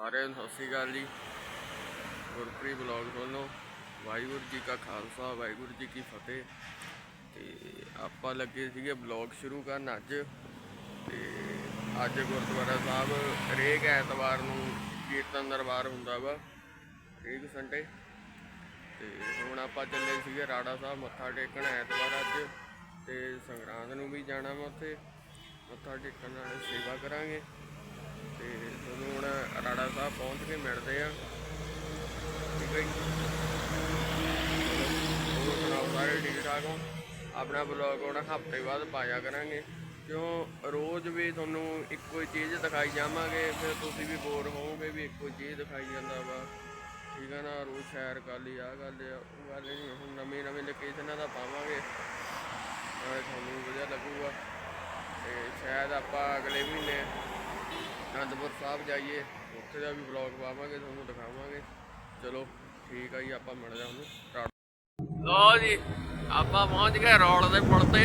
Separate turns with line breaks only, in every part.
ਸਾਰਿਆਂ ਨੂੰ ਸਤਿ ਸ਼੍ਰੀ ਅਕਾਲ ਜੀ। ਗੁਰਪ੍ਰੀਤ ਬਲੌਗ ਵੱਲੋਂ ਵਾਹਿਗੁਰੂ ਜੀ ਕਾ ਖਾਲਸਾ, ਵਾਹਿਗੁਰੂ ਜੀ ਕੀ ਫਤਿਹ। ਤੇ ਆਪਾਂ ਲੱਗੇ ਸੀਗੇ ਬਲੌਗ ਸ਼ੁਰੂ ਕਰਨ ਅੱਜ। ਤੇ ਅੱਜ ਗੁਰਦੁਆਰਾ ਸਾਹਿਬ ਹਰੇਕ ਐਤਵਾਰ ਨੂੰ ਕੀਰਤਨ ਦਰਬਾਰ ਹੁੰਦਾ ਵਾ, ਹਰੇਕ ਸੰਡੇ ਤੇ ਹੁਣ ਆਪਾਂ ਚੱਲੇ ਸੀਗੇ ਰਾੜਾ ਸਾਹਿਬ, ਮੱਥਾ ਟੇਕਣ ਐਤਵਾਰ ਅੱਜ। ਤੇ ਸੰਗਰਾਂਦ ਨੂੰ ਵੀ ਜਾਣਾ ਵਾ ਉੱਥੇ। ਮੱਥਾ ਟੇਕਣ ਨਾਲ ਸੇਵਾ ਕਰਾਂਗੇ। ਤੇ ਤੁਹਾਨੂੰ ਹੁਣ ਰਾੜਾ ਪਹੁੰਚ ਕੇ ਮਿਲਦੇ ਆ। ਠੀਕ ਹੈ ਜੀ। ਹੋਰ ਸੁਣਾਓ, ਸਾਰੇ ਠੀਕ ਠਾਕ ਹੋ? ਆਪਣਾ ਬਲੌਗ ਹੁਣ ਹਫ਼ਤੇ ਬਾਅਦ ਪਾਇਆ ਕਰਾਂਗੇ। ਕਿਉਂ? ਰੋਜ਼ ਵੀ ਤੁਹਾਨੂੰ ਇੱਕੋ ਹੀ ਚੀਜ਼ ਦਿਖਾਈ ਜਾਵਾਂਗੇ, ਫਿਰ ਤੁਸੀਂ ਵੀ ਬੋਰ ਹੋਵੋਗੇ ਵੀ ਇੱਕੋ ਹੀ ਚੀਜ਼ ਦਿਖਾਈ ਜਾਂਦਾ ਵਾ। ਠੀਕ ਹੈ ਨਾ, ਰੋਜ਼ ਸ਼ੇਅਰ ਕਰ ਲਈ ਆ ਗੱਲ ਆ ਉਹ ਗੱਲ ਨਹੀਂ ਹੁਣ ਨਵੀਂ ਨਵੀਂ ਲੋਕੇਸ਼ਨਾਂ ਦਾ ਪਾਵਾਂਗੇ। ਨਾਲੇ ਤੁਹਾਨੂੰ ਵਧੀਆ ਲੱਗੂਗਾ। ਤੇ ਸ਼ਾਇਦ ਆਪਾਂ ਅਗਲੇ ਮਹੀਨੇ ਅਨੰਦਪੁਰ ਸਾਹਿਬ ਜਾਈਏ। ਉੱਥੇ ਦਾ ਵੀ ਵਲੌਗ ਪਾਵਾਂਗੇ ਤੁਹਾਨੂੰ ਦਿਖਾਵਾਂਗੇ। ਚਲੋ ਠੀਕ ਆ ਜੀ ਆਪਾਂ ਮਿਲਦੇ ਹਾਂ ਉਹਨੂੰ ਲੋ ਜੀ ਆਪਾਂ ਪਹੁੰਚ ਗਏ ਰੋਡ ਦੇ ਪੁਲ ਤੇ।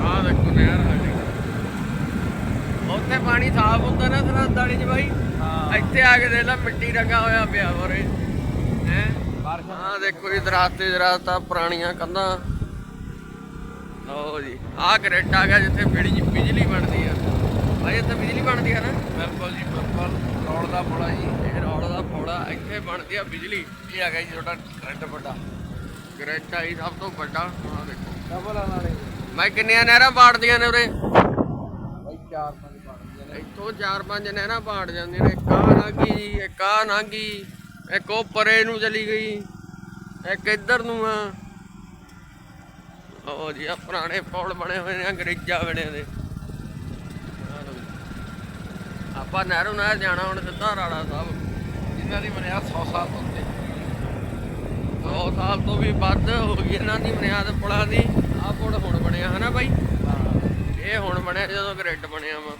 ਆਹ ਦੇਖੋ ਨਹਿਰ ਸਾਡੀ ਉੱਥੇ ਪਾਣੀ ਸਾਫ਼ ਹੁੰਦਾ ਨਾ ਸਰਹੱਦਾਲੀ ਚ ਬਾਈ। ਇੱਥੇ ਆ ਕੇ ਦੇਖ ਲੈ ਮਿੱਟੀ ਰੰਗਾ ਹੋਇਆ ਪਿਆ ਹੋਰੇ ਹੈ? ਆਹ ਦੇਖੋ ਜੀ ਦਰਖਤ ਤੇ ਦਰਖਤ ਆ ਪੁਰਾਣੀਆਂ ਕੰਧਾਂ। ਲਓ ਜੀ ਆਹ ਗ੍ਰਿਡ ਆ ਗਿਆ ਜਿੱਥੇ ਬਿਜਲੀ ਬਣਦੀ ਆ। ਭਾਈ ਇੱਥੇ ਬਿਜਲੀ ਬਣਦੀ ਆ ਨਾ?
ਬਿਲਕੁਲ ਜੀ ਬਿਲਕੁਲ। ਰੋਡ ਦਾ ਬੋਲਾ ਜੀ।
ਇਹ ਰੋਡ ਦਾ ਫੋੜਾ ਇੱਥੇ ਬਣਦੀ ਆ ਬਿਜਲੀ।
ਇਹ ਆ ਗਿਆ ਜੀ ਤੁਹਾਡਾ ਕਰੰਟ ਵੱਡਾ।
ਗ੍ਰਿਡ ਆਈ ਸਭ ਤੋਂ ਵੱਡਾ ਆਹ ਦੇਖੋ।
ਡਬਲ ਆ ਨਾਲੇ।
ਮੈਂ ਕਿੰਨੀਆਂ ਨਹਿਰਾਂ ਪਾੜਦੀਆਂ ਨੇ ਉਰੇ?
ਬਾਈ ਚਾਰ ਪੰਜ ਪਾਣੀਆਂ ਨੇ।
ਇੱਥੋਂ ਚਾਰ ਪੰਜ ਨਹਿਰਾਂ ਪਾੜ ਜਾਂਦੀਆਂ ਨੇ। ਇੱਕ ਆਹ ਲੰਘੀ ਜੀ ਇੱਕ ਆਹ ਲੰਘੀ ਇੱਕ ਉਹ ਪਰੇ ਨੂੰ ਚਲੀ ਗਈ ਇੱਕ ਇੱਧਰ ਨੂੰ ਆ। ਉਹ ਜੀ ਆ ਪੁਰਾਣੇ ਪੁਲ ਬਣੇ ਹੋਏ ਨੇ ਅੰਗਰੇਜ਼ਾਂ ਵੇਲੇ ਦੇ ਆਹ ਲਓ ਜੀ। ਆਪਾਂ ਨਹਿਰੋਂ ਨਹਿਰ ਜਾਣਾ ਹੁਣ ਸਿੱਧਾ ਰਾੜਾ ਸਾਹਿਬ
ਜਿਨ੍ਹਾਂ ਦੀ ਬਣਿਆ 100 ਸਾਲ ਤੋਂ ਉੱਤੇ।
100 ਸਾਲ ਤੋਂ ਵੀ ਵੱਧ ਹੋ ਗਈ ਇਹਨਾਂ ਦੀ ਬੁਨਿਆਦ ਪੁਲਾਂ ਦੀ। ਆਹ ਪੁਲ ਹੁਣ ਬਣਿਆ ਹਨਾ ਬਾਈ? ਇਹ ਹੁਣ ਬਣਿਆ ਜਦੋਂ ਗ੍ਰਿਡ ਬਣਿਆ ਵਾ।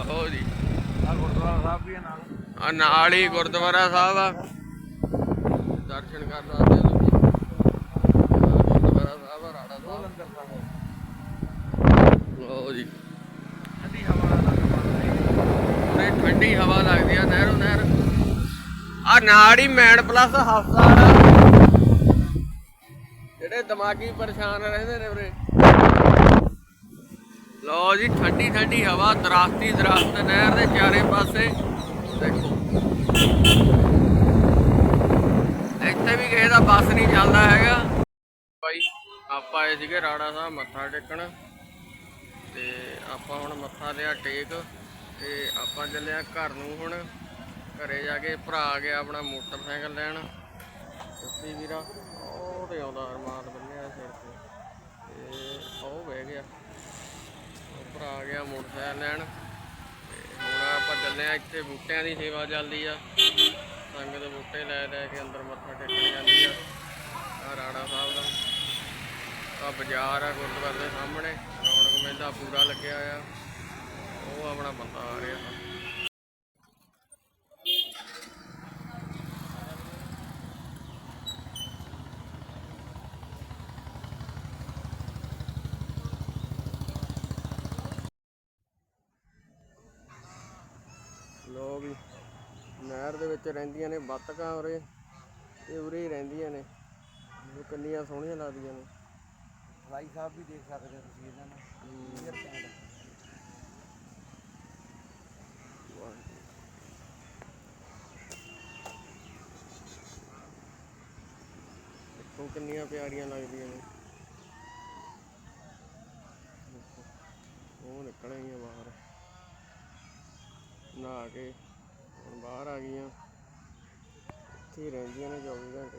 ਆਹੋ ਜੀ।
ਆ ਗੁਰਦੁਆਰਾ ਸਾਹਿਬ ਵੀ ਨਾਲ।
ਆ ਨਾਲ ਹੀ ਗੁਰਦੁਆਰਾ ਸਾਹਿਬ ਆ। ਦਰਸ਼ਨ ਕਰ ਸਕਦੇ ਹੋ ਤੁਸੀਂ ਆਹ ਗੁਰਦੁਆਰਾ ਸਾਹਿਬ ਆ ਰਾੜਾ ਸਾਹਿਬ।
ਲੰਗਰ ਸਾਹਿਬ।
ਲਓ ਜੀ।
ਠੰਡੀ ਹਵਾ ਦਾ
ਠੰਡੀ ਹਵਾ ਲੱਗਦੀ ਆ, ਨਹਿਰੋਂ ਨਹਿਰ। ਆ ਨਾਲ ਹੀ ਮੈਨ ਪਲੱਸ ਹਸਪਤਾਲ ਜਿਹੜੇ ਦਿਮਾਗੀ ਪਰੇਸ਼ਾਨ ਰਹਿੰਦੇ ਨੇ ਉਰੇ ਲਓ ਜੀ, ਠੰਡੀ ਠੰਡੀ ਹਵਾ, ਦਰਖਤੀ ਦਰਖਤ, ਨਹਿਰ ਦੇ ਚਾਰੇ ਪਾਸੇ। ਦੇਖੋ। ਇੱਥੇ ਵੀ ਕਿਸੇ ਦਾ ਬੱਸ ਨਹੀਂ ਚੱਲਦਾ ਹੈਗਾ। ਭਾਈ ਆਪਾਂ ਆਏ ਸੀਗੇ ਰਾਣਾ ਸਾਹਿਬ, ਮੱਥਾ ਟੇਕਣ। ਤੇ ਆਪਾਂ ਹੁਣ ਮੱਥਾ ਲਿਆ ਟੇਕ ਤੇ ਆਪਾਂ ਚੱਲਿਆ ਘਰ ਨੂੰ ਹੁਣ। ਘਰੇ ਜਾ ਕੇ ਭਰਾ ਆ ਗਿਆ ਆਪਣਾ ਮੋਟਰਸਾਈਕਲ ਲੈਣ। ਸੱਤੀ ਵੀਰਾ ਉਹ ਤੇ ਆਉਂਦਾ ਅਰਮਾਨ ਬੰਨਿਆ ਸਿਰ ਤੇ। ਤੇ ਉਹ ਬਹਿ ਗਿਆ। ਉਹ ਭਰਾ ਗਿਆ ਮੋਟਰਸਾਈਕਲ ਲੈਣ। ਤੇ ਹੁਣ ਆਪਾਂ ਚੱਲੇ ਆ ਇੱਥੇ ਬੂਟਿਆਂ ਦੀ ਸੇਵਾ ਚੱਲਦੀ ਆ। ਸੰਗਤ ਬੂਟੇ ਲੈ ਲੈ ਕੇ ਅੰਦਰ ਮੱਥਾ ਟੇਕਣ ਜਾਂਦੀ ਆ। ਆ ਰਾਣਾ ਸਾਹਿਬ ਦਾ। ਆ ਬਾਜ਼ਾਰ ਆ ਗੁਰਦੁਆਰੇ ਦੇ ਸਾਹਮਣੇ। ਮੇਲਾ ਪੂਰਾ ਲੱਗਿਆ ਆ। ਉਹ ਆਪਣਾ ਬੰਦਾ ਆ ਰਿਹਾ। ਲੋਕ ਵੀ, ਨਹਿਰ ਦੇ ਵਿੱਚ ਰਹਿੰਦੀਆਂ ਨੇ ਬੱਤਕਾਂ ਉਰੇ। ਤੇ ਉਰੇ ਹੀ ਰਹਿੰਦੀਆਂ ਨੇ। ਉਹ ਕਿੰਨੀਆਂ ਸੋਹਣੀਆਂ ਲੱਗਦੀਆਂ ਨੇ।
ਭਾਈ ਸਾਹਿਬ ਵੀ ਦੇਖ ਸਕਦੇ ਹੋ ਤੁਸੀਂ ਇਹਨਾਂ ਨੂੰ।
ਦੇਖੋ ਕਿੰਨੀਆਂ ਪਿਆਰੀਆਂ ਲੱਗਦੀਆਂ ਨੇ। ਉਹ ਨਿਕਲ ਗਈਆਂ ਬਾਹਰ। ਨਹਾ ਕੇ ਹੁਣ ਬਾਹਰ ਆ ਗਈਆਂ। ਇੱਥੇ ਰਹਿੰਦੀਆਂ ਨੇ 24 ਘੰਟੇ।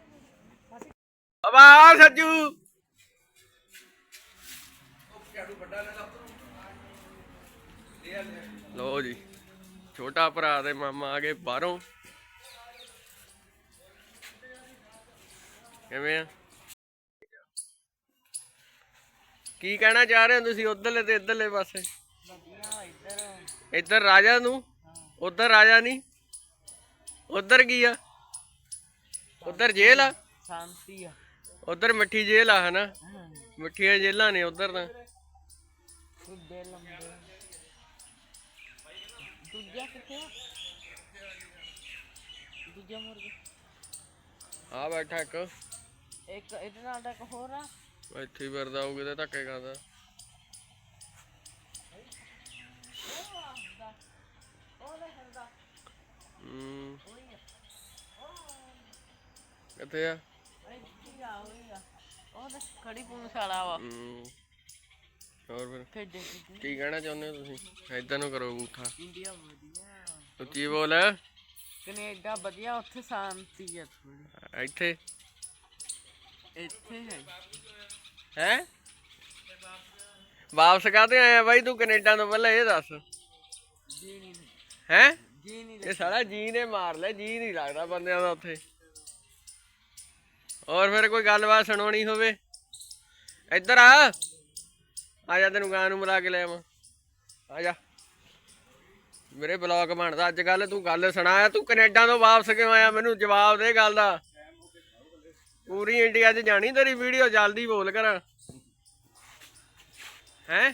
ਅਬਾ ਸੱਜੂ। ਲੋ ਜੀ, ਛੋਟਾ ਭਰਾ ਦੇ ਮਾਮਾ ਆ ਗਏ ਬਾਹਰੋਂ। ਕਿਵੇਂ ਆ? ਕੀ ਕਹਿਣਾ ਚਾਹ ਰਹੇ ਹੋ ਤੁਸੀਂ, ਉਧਰਲੇ ਤੇ ਇਧਰਲੇ ਪਾਸੇ? ਇੱਧਰ ਰਾਜਾ ਨੂੰ? ਉਧਰ ਰਾਜਾ ਨਹੀਂ? ਉਧਰ ਕੀ ਆ? ਉਧਰ ਜੇਲ੍ਹ ਆ?
ਸ਼ਾਂਤੀ ਆ।
ਉਧਰ ਮਿੱਠੀ ਜੇਲ੍ਹ ਆ ਹਨਾ? ਮਿੱਠੀਆਂ ਜੇਲ੍ਹਾਂ ਨੇ ਉਧਰ ਤਾਂ।
ਸੁੱਡੇ ਲੰਬੇ। ਦੂਜਾ ਕਿੱਥੇ ਆ? ਦੂਜਾ ਮੁਰਗਾ।
ਆ ਬੈਠਾ ਇੱਕ।
ਇੱਕ ਇਹਦੇ ਨਾਲ ਦਾ ਇੱਕ ਹੋਰ ਆ।
ਇੱਥੇ ਹੀ ਫਿਰਦਾ ਹੋਊ ਕਿਤੇ ਧੱਕੇ ਖਾਂਦਾ। ਕਿੱਥੇ ਆ?
ਆ ਹੋਈ ਆ। ਉਹ ਤਾਂ ਖੜੀ ਪੁਲਿਸ ਵਾਲਾ ਵਾ।
ਹੂੰ। ਹੋਰ ਫਿਰ?
ਖੇਡੇ ਖੇਡੇ
ਕੀ ਕਹਿਣਾ ਚਾਹੁੰਦੇ ਹੋ ਤੁਸੀਂ? ਏਦਾਂ ਨੂੰ ਕਰੋ ਅੰਗੂਠਾ।
ਇੰਡੀਆ ਵਧੀਆ।
ਉੱਚੀ ਬੋਲ?
ਕੈਨੇਡਾ ਵਧੀਆ ਉੱਥੇ ਸ਼ਾਂਤੀ ਆ ਥੋੜੀ
ਇੱਥੇ?
ਇੱਥੇ ਹੈ।
ਹੈ? ਵਾਪਸ ਕਾਹਤੇ ਆਇਆ ਬਾਈ ਤੂੰ ਕੈਨੇਡਾ ਤੋਂ ਪਹਿਲਾਂ ਇਹ ਦੱਸ।
ਜੀ ਨਹੀਂ।
ਹੈ?
ਜੀ ਨਹੀਂ
ਇਹ ਸਾਲਾ ਜੀ ਨੇ ਮਾਰ ਲਿਆ ਜੀ ਨਹੀਂ ਲੱਗਦਾ ਬੰਦਿਆਂ ਦਾ ਉੱਥੇ। ਹੋਰ ਫਿਰ ਕੋਈ ਗੱਲਬਾਤ ਸੁਣਾਉਣੀ ਹੋਵੇ। ਇੱਧਰ ਆ। ਆ ਜਾ ਤੈਨੂੰ ਗਾਂ ਨੂੰ ਮਿਲਾ ਕੇ ਲੈ ਆਵਾਂ। ਆ ਜਾ। ਮੇਰੇ ਬਲੌਗ ਬਣਦਾ ਅੱਜ ਕੱਲ ਤੂੰ ਗੱਲ ਸੁਣਾ। ਤੂੰ ਕੈਨੇਡਾ ਤੋਂ ਵਾਪਸ ਕਿਉਂ ਆਇਆ? ਮੈਨੂੰ ਜਵਾਬ ਦੇ ਗੱਲ ਦਾ। ਪੂਰੀ ਇੰਡੀਆ 'ਚ ਜਾਣੀ ਤੇਰੀ ਵੀਡੀਓ ਜਲਦੀ ਬੋਲ ਕਰ। ਹੈ?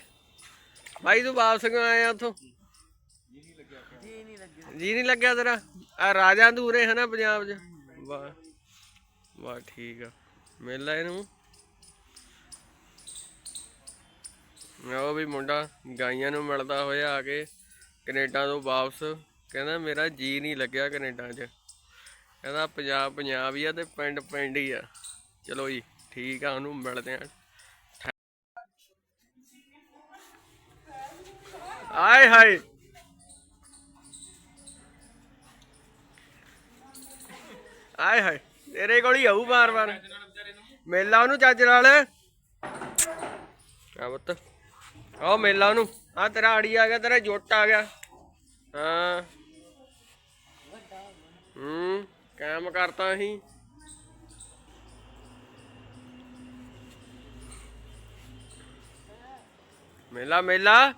ਭਾਈ ਤੂੰ ਵਾਪਸ ਕਿਉਂ ਆਇਆ ਉੱਥੋਂ?
ਜੀ ਨਹੀਂ ਲੱਗਿਆ।
ਜੀ ਨਹੀਂ ਲੱਗਿਆ ਤੇਰਾ। ਆ ਰਾਜਾ ਦੂਰੇ ਹੈ ਨਾ ਪੰਜਾਬ 'ਚ? ਵਾਹ। ਵਾਹ ਠੀਕ ਆ। ਮਿਲ ਲੈ ਇਹਨੂੰ। ਉਹ ਵੀ ਮੁੰਡਾ ਗਾਈਆਂ ਨੂੰ ਮਿਲਦਾ ਹੋਇਆ ਆ ਕੇ ਕੈਨੇਡਾ ਤੋਂ ਵਾਪਸ। ਕਹਿੰਦਾ ਮੇਰਾ ਜੀ ਨਹੀਂ ਲੱਗਿਆ ਕੈਨੇਡਾ 'ਚ। ਕਹਿੰਦਾ ਪੰਜਾਬ ਪੰਜਾਬ ਹੀ ਆ ਤੇ ਪਿੰਡ ਪਿੰਡ ਹੀ ਆ। ਚਲੋ ਜੀ, ਠੀਕ ਆ, ਉਹਨੂੰ ਮਿਲਦੇ ਆ। ਆਏ ਹਾਏ। ਆਏ ਹਾਏ। ਤੇਰੇ ਕੋਲ ਹੀ ਆਊ ਬਾਰ ਬਾਰ ਮੇਲਾ ਉਹਨੂੰ ਚੱਜ ਨਾਲ। ਆ ਪੁੱਤ। ਆਓ ਮੇਲਾ ਉਹਨੂੰ। ਆ ਤੇਰਾ ਆੜੀ ਆ ਗਿਆ, ਤੇਰਾ ਜੁੱਟ ਆ ਗਿਆ। ਹਾਂ। ਹੂੰ ਕਾਮ ਕਰਤਾ ਅਸੀਂ। ਮੇਲਾ ਮੇਲਾ।